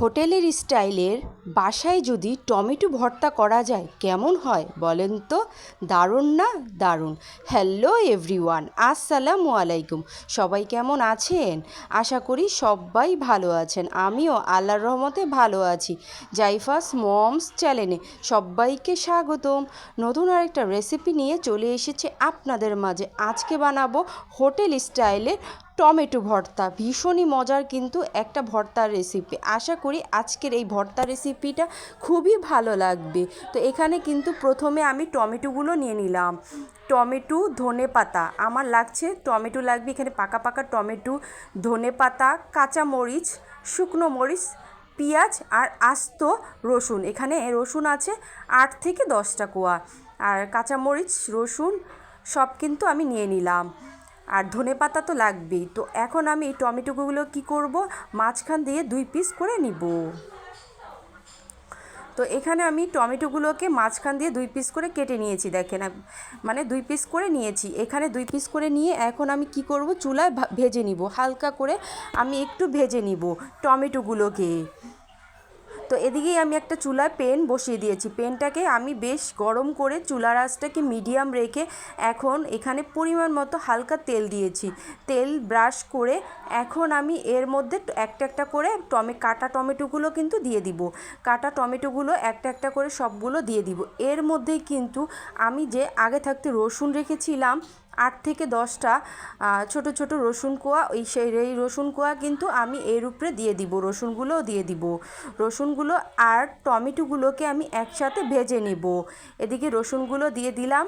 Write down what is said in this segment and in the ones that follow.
হোটেলের স্টাইলের বাসায় যদি টমেটো ভর্তা করা যায়, কেমন হয় বলেন তো? দারুণ না? দারুণ। হ্যালো এভরিওয়ান আসসালামু আলাইকুম। সবাই কেমন আছেন? আশা করি সবাই ভালো আছেন। আমিও আল্লাহর রহমতে ভালো আছি। জাইফাস মমস চ্যানেলে সবাইকে স্বাগতম। নতুন আরেকটা রেসিপি নিয়ে চলে এসেছে আপনাদের মাঝে। আজকে বানাবো হোটেল স্টাইলের টমেটো ভর্তা। ভীষণই মজার কিন্তু একটা ভর্তার রেসিপি আশা করি আজকের এই ভর্তা রেসিপিটা খুবই ভালো লাগবে। তো এখানে কিন্তু প্রথমে আমি টমেটোগুলো নিয়ে নিলাম। টমেটো ধনে পাতা। আমার লাগছে টমেটো লাগবে এখানে পাকা পাকা টমেটো, ধনে পাতা, কাঁচা মরিচ, শুকনো মরিচ, পেঁয়াজ আর আস্ত রসুন। এখানে রসুন আছে আট থেকে দশটা কোয়া। আর কাঁচামরিচ রসুন সব কিন্তু আমি নিয়ে নিলাম। আর ধনে পাতা তো লাগবেই। তো এখন আমি এই টমেটোগুলো কি করব? মাঝখান দিয়ে দুই পিস করে নিব। তো এখানে আমি টমেটোগুলোকে মাঝখান দিয়ে দুই পিস করে কেটে নিয়েছি, দেখেন মানে দুই পিস করে নিয়েছি। এখানে দুই পিস করে নিয়ে এখন আমি কি করব? চুলায় ভেজে নিব। হালকা করে আমি একটু ভেজে নিব টমেটোগুলোকে। তো এদিকেই আমি একটা চুলায় পেন বসিয়ে দিয়েছি। পেনটাকে আমি বেশ গরম করে চুলার আঁচটাকে মিডিয়াম রেখে এখন এখানে পরিমাণ মতো হালকা তেল দিয়েছি। তেল ব্রাশ করে এখন আমি এর মধ্যে একটা একটা করে টমে, কাটা টমেটোগুলো কিন্তু দিয়ে দিব। কাটা টমেটোগুলো একটা একটা করে সবগুলো দিয়ে দিব। এর মধ্যেই কিন্তু আমি যে আগে থাকতে রসুন রেখেছিলাম আট থেকে দশটা ছোট ছোট রসুন কোয়া, ওই সেই, এই রসুন কোয়া কিন্তু আমি এর উপরে দিয়ে দিব, রসুনগুলোও দিয়ে দিব। রসুনগুলো আর টমেটোগুলোকে আমি একসাথে ভেজে নিব। এদিকে রসুনগুলো দিয়ে দিলাম।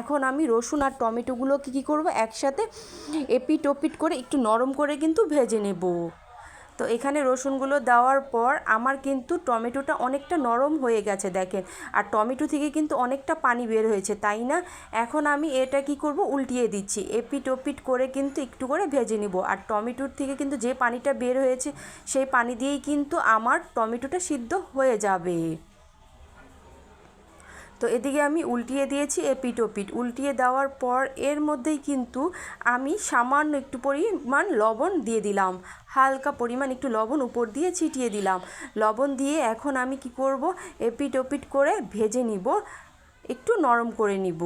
এখন আমি রসুন আর টমেটোগুলোকে কী করব? একসাথে এপিট ওপিট করে একটু নরম করে কিন্তু ভেজে নেব। তো এখানে রসুনগুলো দেওয়ার পর আমার কিন্তু টমেটোটা অনেকটা নরম হয়ে গেছে, দেখেন। আর টমেটো থেকে কিন্তু অনেকটা পানি বের হয়েছে, তাই না? এখন আমি এটা কি করব? উল্টিয়ে দিচ্ছি। এপিট ওপিট করে কিন্তু একটু করে ভেজে নিব। আর টমেটোর থেকে কিন্তু যে পানিটা বের হয়েছে, সেই পানি দিয়েই কিন্তু আমার টমেটোটা সিদ্ধ হয়ে যাবে। তো এদিকে আমি উল্টিয়ে দিয়েছি এপিট ওপিট উল্টিয়ে দেওয়ার পর এর মধ্যেই কিন্তু আমি সামান্য একটু পরিমাণ লবণ দিয়ে দিলাম। হালকা পরিমাণ একটু লবণ উপর দিয়ে ছিটিয়ে দিলাম। লবণ দিয়ে এখন আমি কি করব? এপিট ওপিট করে ভেজে নিব। একটু নরম করে নিব।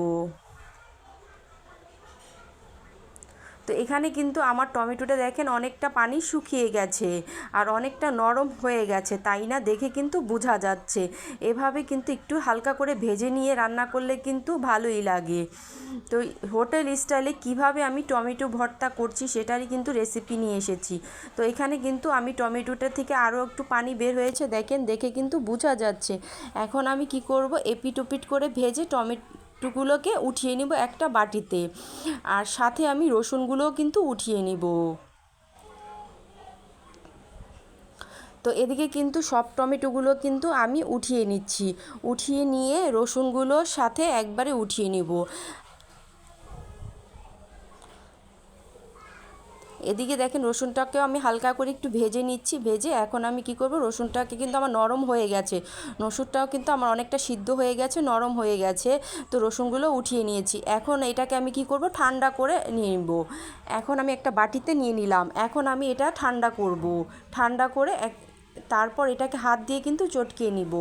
তো এখানে কিন্তু আমার টমেটোটা দেখেন অনেকটা পানি শুকিয়ে গেছে আর অনেকটা নরম হয়ে গেছে, তাই না? দেখে কিন্তু বোঝা যাচ্ছে। এভাবে কিন্তু একটু হালকা করে ভেজে নিয়ে রান্না করলে কিন্তু ভালোই লাগে। তো হোটেল স্টাইলে কীভাবে আমি টমেটো ভর্তা করছি সেটারই কিন্তু রেসিপি নিয়ে এসেছি। তো এখানে কিন্তু আমি টমেটোটা থেকে আরও একটু পানি বের হয়েছে, দেখেন, দেখে কিন্তু বোঝা যাচ্ছে। এখন আমি কি করব এপিট ওপিট করে ভেজে টমেটো টুকুলোকে উঠিয়ে নিব একটা বাটিতে। আর সাথে আমি রসুনগুলোও কিন্তু উঠিয়ে নিব। তো এদিকে কিন্তু সব টমেটোগুলো কিন্তু আমি উঠিয়ে নিচ্ছি। উঠিয়ে নিয়ে রসুনগুলোর সাথে একবারে উঠিয়ে নিব। এদিকে দেখেন রসুনটাকেও আমি হালকা করে একটু ভেজে নিচ্ছি, ভেজে এখন আমি কি করব, রসুনটাকে কিন্তু আমার নরম হয়ে গেছে। রসুনটাও কিন্তু আমার অনেকটা সিদ্ধ হয়ে গেছে, নরম হয়ে গেছে। তো রসুনগুলো উঠিয়ে নিয়েছি। এখন এটাকে আমি কি করব, ঠান্ডা করে নিব। এখন আমি একটা বাটিতে নিয়ে নিলাম। এখন আমি এটা ঠান্ডা করব। ঠান্ডা করে এক তারপর এটাকে হাত দিয়ে কিন্তু চটকিয়ে নিব।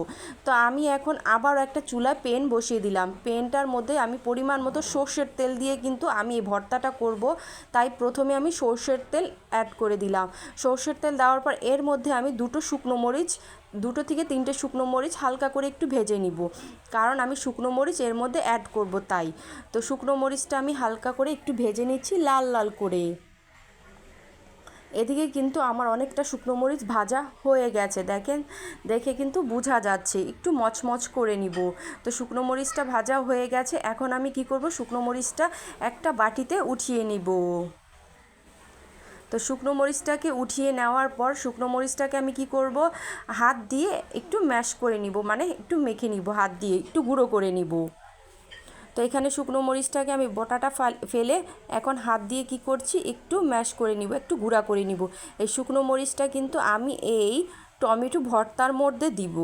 তো আমি এখন আবার একটা চুলায় পেন বসিয়ে দিলাম। পেনটার মধ্যে আমি পরিমাণ মতো সর্ষের তেল দিয়ে কিন্তু আমি এই ভর্তাটা করব। তাই প্রথমে আমি সর্ষের তেল অ্যাড করে দিলাম। সর্ষের তেল দেওয়ার পর এর মধ্যে আমি দুটো শুকনো মরিচ, দুটো থেকে তিনটে শুকনো মরিচ হালকা করে একটু ভেজে নিব। কারণ আমি শুকনো মরিচ এর মধ্যে অ্যাড করব তাই। তো শুকনো মরিচটা আমি হালকা করে একটু ভেজে নিচ্ছি লাল লাল করে। এদিকে কিন্তু আমার অনেকটা শুকনো মরিচ ভাজা হয়ে গেছে, দেখেন? দেখে কিন্তু বোঝা যাচ্ছে। একটু মচমচ করে নিব। তো শুকনো মরিচটা ভাজা হয়ে গেছে। এখন আমি কি করব? শুকনো মরিচটা একটা বাটিতে উঠিয়ে নিব। তো শুকনো মরিচটাকে উঠিয়ে নেওয়ার পর শুকনো মরিচটাকে আমি কি করব? হাত দিয়ে একটু ম্যাশ করে নিব। মানে একটু মেখে নিব, হাত দিয়ে। একটু গুঁড়ো করে নিব। তো এখানে শুকনো মরিচটাকে আমি বটাটা ফেলে এখন হাত দিয়ে কি করছি? একটু ম্যাশ করে নিব, একটু গুঁড়া করে নিব। এই শুকনো মরিচটা কিন্তু আমি এই টমেটো ভর্তার মধ্যে দিব।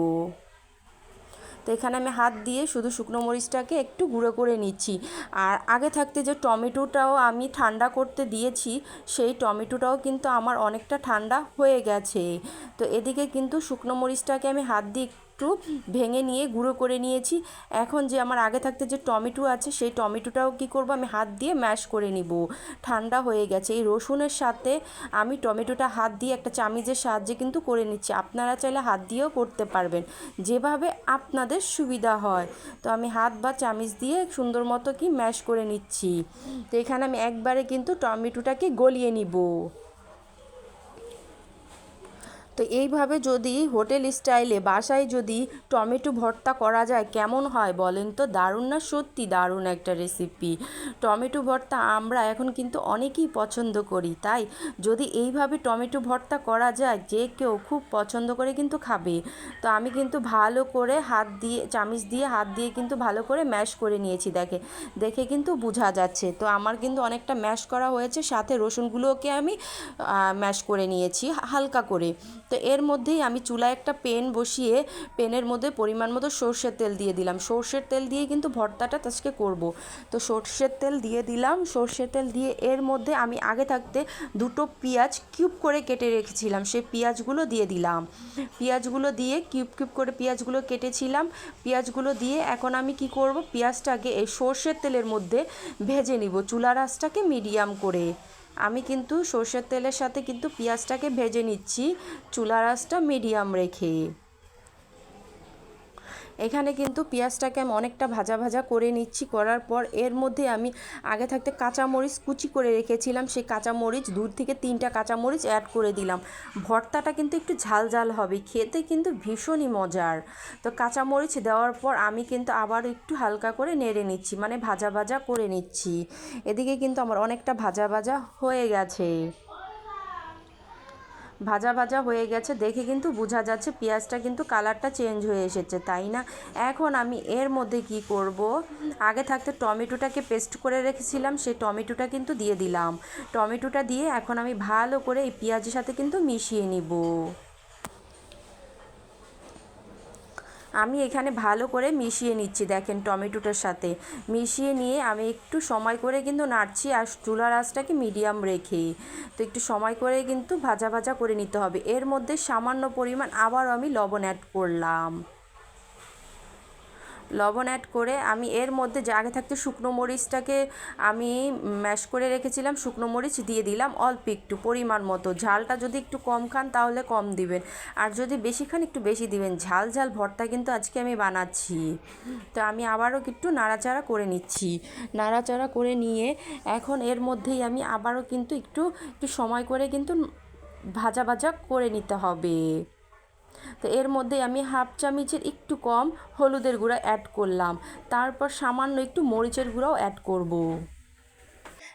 তো এখানে আমি হাত দিয়ে শুধু শুকনো মরিচটাকে একটু গুঁড়ো করে নিচ্ছি। আর আগে থাকতে যে টমেটোটাও আমি ঠান্ডা করতে দিয়েছি, সেই টমেটোটাও কিন্তু আমার অনেকটা ঠান্ডা হয়ে গেছে। তো এদিকে কিন্তু শুকনো মরিচটাকে আমি হাত দিয়ে একটু ভেঙে নিয়ে, গুঁড়ো করে নিয়েছি। এখন যে আমার আগে থাকতে যে টমেটো আছে, সেই টমেটোটাও কি করব? আমি হাত দিয়ে ম্যাশ করে নিব। ঠান্ডা হয়ে গেছে। এই রসুনের সাথে আমি টমেটোটা হাত দিয়ে একটা চামিজের সাহায্যে কিন্তু করে নিচ্ছি। আপনারা চাইলে হাত দিয়েও করতে পারবেন। যেভাবে আপনাদের সুবিধা হয়। তো আমি হাত বা চামিচ দিয়ে সুন্দর মতো কি ম্যাশ করে নিচ্ছি। তো এখানে আমি একবারে কিন্তু টমেটোটাকে গলিয়ে নিব। তো এইভাবে যদি হোটেল স্টাইলে বাসায় যদি টমেটো ভর্তা করা যায়, কেমন হয় বলেন তো? দারুণ না? সত্যি দারুণ একটা রেসিপি টমেটো ভর্তা আমরা এখন কিন্তু অনেকেই পছন্দ করি, তাই? যদি এইভাবে টমেটো ভর্তা করা যায়, যে কেউ খুব পছন্দ করে কিন্তু খাবে। তো আমি কিন্তু ভালো করে হাত দিয়ে, চামিচ দিয়ে হাত দিয়ে কিন্তু ভালো করে ম্যাশ করে নিয়েছি, দেখে দেখে কিন্তু বোঝা যাচ্ছে। তো আমার কিন্তু অনেকটা ম্যাশ করা হয়েছে, সাথে রসুনগুলোকে আমি ম্যাশ করে নিয়েছি, হালকা করে। তো এর মধ্যেই আমি চুলায় একটা পেন বসিয়ে পেনের মধ্যে পরিমাণ মতো সর্ষের তেল দিয়ে দিলাম। সর্ষের তেল দিয়ে কিন্তু ভর্তাটা আজকে করব। তো সর্ষের তেল দিয়ে দিলাম। সর্ষের তেল দিয়ে এর মধ্যে আমি আগে থাকতে দুটো পেঁয়াজ কিউব করে কেটে রেখেছিলাম। সেই পেঁয়াজগুলো দিয়ে দিলাম। পেঁয়াজগুলো দিয়ে কিউব কিউব করে পেঁয়াজগুলো কেটেছিলাম। পেঁয়াজগুলো দিয়ে এখন আমি কি করব? পেঁয়াজটাকে এই সর্ষের তেলের মধ্যে ভেজে নিব। চুলা রাসটাকে মিডিয়াম করে। আমি কিন্তু সর্ষের তেলের সাথে কিন্তু পেঁয়াজটাকে ভেজে নিচ্ছি। চুলা রাসটা মিডিয়াম রেখে। এখানে কিন্তু পেঁয়াজটাকে আমি অনেকটা ভাজা ভাজা করে নিচ্ছি, করার পর এর মধ্যে আমি আগে থাকতে কাঁচামরিচ কুচি করে রেখেছিলাম, সেই কাঁচামরিচ দূর থেকে তিনটা কাঁচামরিচ অ্যাড করে দিলাম। ভর্তাটা কিন্তু একটু ঝাল ঝাল হবে, খেতে কিন্তু ভীষণই মজার। তো কাঁচামরিচ দেওয়ার পর আমি কিন্তু আবার একটু হালকা করে নেড়ে নিচ্ছি মানে ভাজা ভাজা করে নিচ্ছি। এদিকে কিন্তু আমার অনেকটা ভাজা ভাজা হয়ে গেছে। ভাজা ভাজা হয়ে গেছে। দেখে কিন্তু বোঝা যাচ্ছে পেঁয়াজটা কিন্তু কালারটা চেঞ্জ হয়ে এসেছে, তাই না? এখন আমি এর মধ্যে কি করব? আগে থাকতে টমেটোটাকে পেস্ট করে রেখেছিলাম, সেই টমেটোটা কিন্তু দিয়ে দিলাম। টমেটোটা দিয়ে এখন আমি ভালো করে এই পেঁয়াজের সাথে কিন্তু মিশিয়ে নিব। আমি এখানে ভালো করে মিশিয়ে নিচ্ছি, দেখেন টমেটোটার সাথে। মিশিয়ে নিয়ে আমি একটু সময় করে কিন্তু নাড়ছি আর চুলার আঁচটাকে মিডিয়াম রেখে তো একটু সময় করে কিন্তু ভাজা ভাজা করে নিতে হবে। এর মধ্যে সামান্য পরিমাণ আবারও আমি লবণ অ্যাড করলাম। লবণ অ্যাড করে আমি এর মধ্যে যে, আগে থাকতে শুকনো মরিচটাকে আমি ম্যাশ করে রেখেছিলাম, শুকনো মরিচ দিয়ে দিলাম অল্প একটু পরিমাণ মতো। ঝালটা যদি একটু কম খান তাহলে কম দিবেন। আর যদি বেশি খান একটু বেশি দিবেন। ঝাল ঝাল ভর্তা কিন্তু আজকে আমি বানাচ্ছি। তো আমি আবারও একটু নাড়াচাড়া করে নিচ্ছি। নাড়াচাড়া করে নিয়ে এখন এর মধ্যেই আমি আবারও কিন্তু একটু একটু সময় করে কিন্তু ভাজা ভাজা করে নিতে হবে। তো এর মধ্যে আমি হাফ চামচের একটু কম হলুদের গুঁড়া অ্যাড করলাম তারপর সামান্য একটু মরিচের গুঁড়াও অ্যাড করব।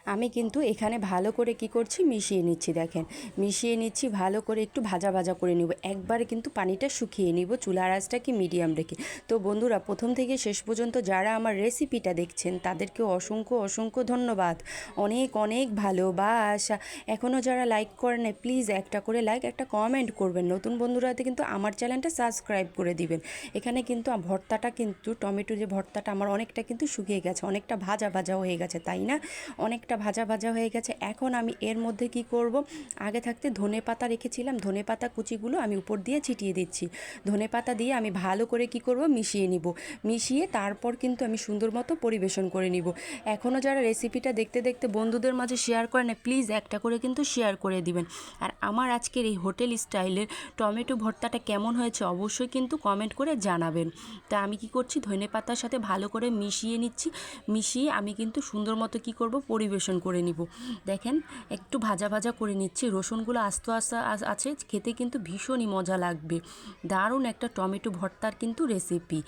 আমি কিন্তু এখানে ভালো করে কি করছি, মিশিয়ে নিচ্ছি দেখেন। মিশিয়ে নিচ্ছি, ভালো করে একটু ভাজা ভাজা করে নিব। একবারে কিন্তু পানিটা শুকিয়ে নিব, চুলার আঁচটাকে মিডিয়াম রেখে। তো বন্ধুরা, প্রথম থেকে শেষ পর্যন্ত যারা আমার রেসিপিটা দেখছেন, তাদেরকে অসংখ্য অসংখ্য ধন্যবাদ। অনেক অনেক ভালোবাসা। এখনও যারা লাইক করেন প্লিজ একটা করে লাইক, একটা কমেন্ট করবেন। নতুন বন্ধুরাতে কিন্তু আমার চ্যানেলটা সাবস্ক্রাইব করে দিবেন। এখানে কিন্তু ভর্তাটা কিন্তু, টমেটো যে ভর্তাটা, আমার অনেকটা কিন্তু শুকিয়ে গেছে, অনেকটা ভাজা ভাজা হয়ে গেছে, তাই না? অনেকটা ভাজা ভাজা হয়ে গেছে। এখন আমি এর মধ্যে কি করব? আগে থাকতে ধনে পাতা রেখেছিলাম। ধনে পাতা কুচিগুলো আমি উপর দিয়ে ছিটিয়ে দিচ্ছি। ধনে পাতা দিয়ে আমি ভালো করে কি করব? মিশিয়ে নিব। মিশিয়ে তারপর কিন্তু আমি সুন্দর মতো পরিবেশন করে নিব। এখনও যারা রেসিপিটা দেখতে দেখতে বন্ধুদের মাঝে শেয়ার করেন প্লিজ একটা করে কিন্তু শেয়ার করে দিবেন। আর আমার আজকের এই হোটেল স্টাইলের টমেটো ভর্তাটা কেমন হয়েছে অবশ্যই কিন্তু কমেন্ট করে জানাবেন। তা আমি কি করছি? ধনে পাতার সাথে ভালো করে মিশিয়ে নিচ্ছি। মিশিয়ে আমি কিন্তু সুন্দর মতো কী করব? পরিবেশন পরিবেশন করে নিব। দেখেন, একটু ভাজা ভাজা করে নিচ্ছি। রসুনগুলো আস্তে আস্তে আছে, খেতে কিন্তু ভীষণই মজা লাগবে। দারুণ একটা টমেটো ভর্তার কিন্তু রেসিপি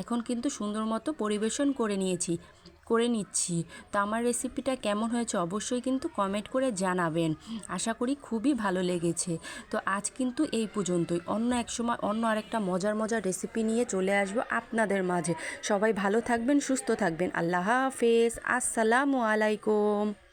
এখন কিন্তু সুন্দর মতো পরিবেশন করে নিয়েছি। করে নিচ্ছি। তো আমার রেসিপিটা কেমন হয়েছে অবশ্যই কিন্তু কমেন্ট করে জানাবেন। আশা করি খুবই ভালো লেগেছে। তো আজ কিন্তু এই পর্যন্তই। অন্য এক সময় অন্য আরেকটা মজার মজার রেসিপি নিয়ে চলে আসব আপনাদের মাঝে। সবাই ভালো থাকবেন, সুস্থ থাকবেন। আল্লাহ হাফেজ। আসসালামু আলাইকুম।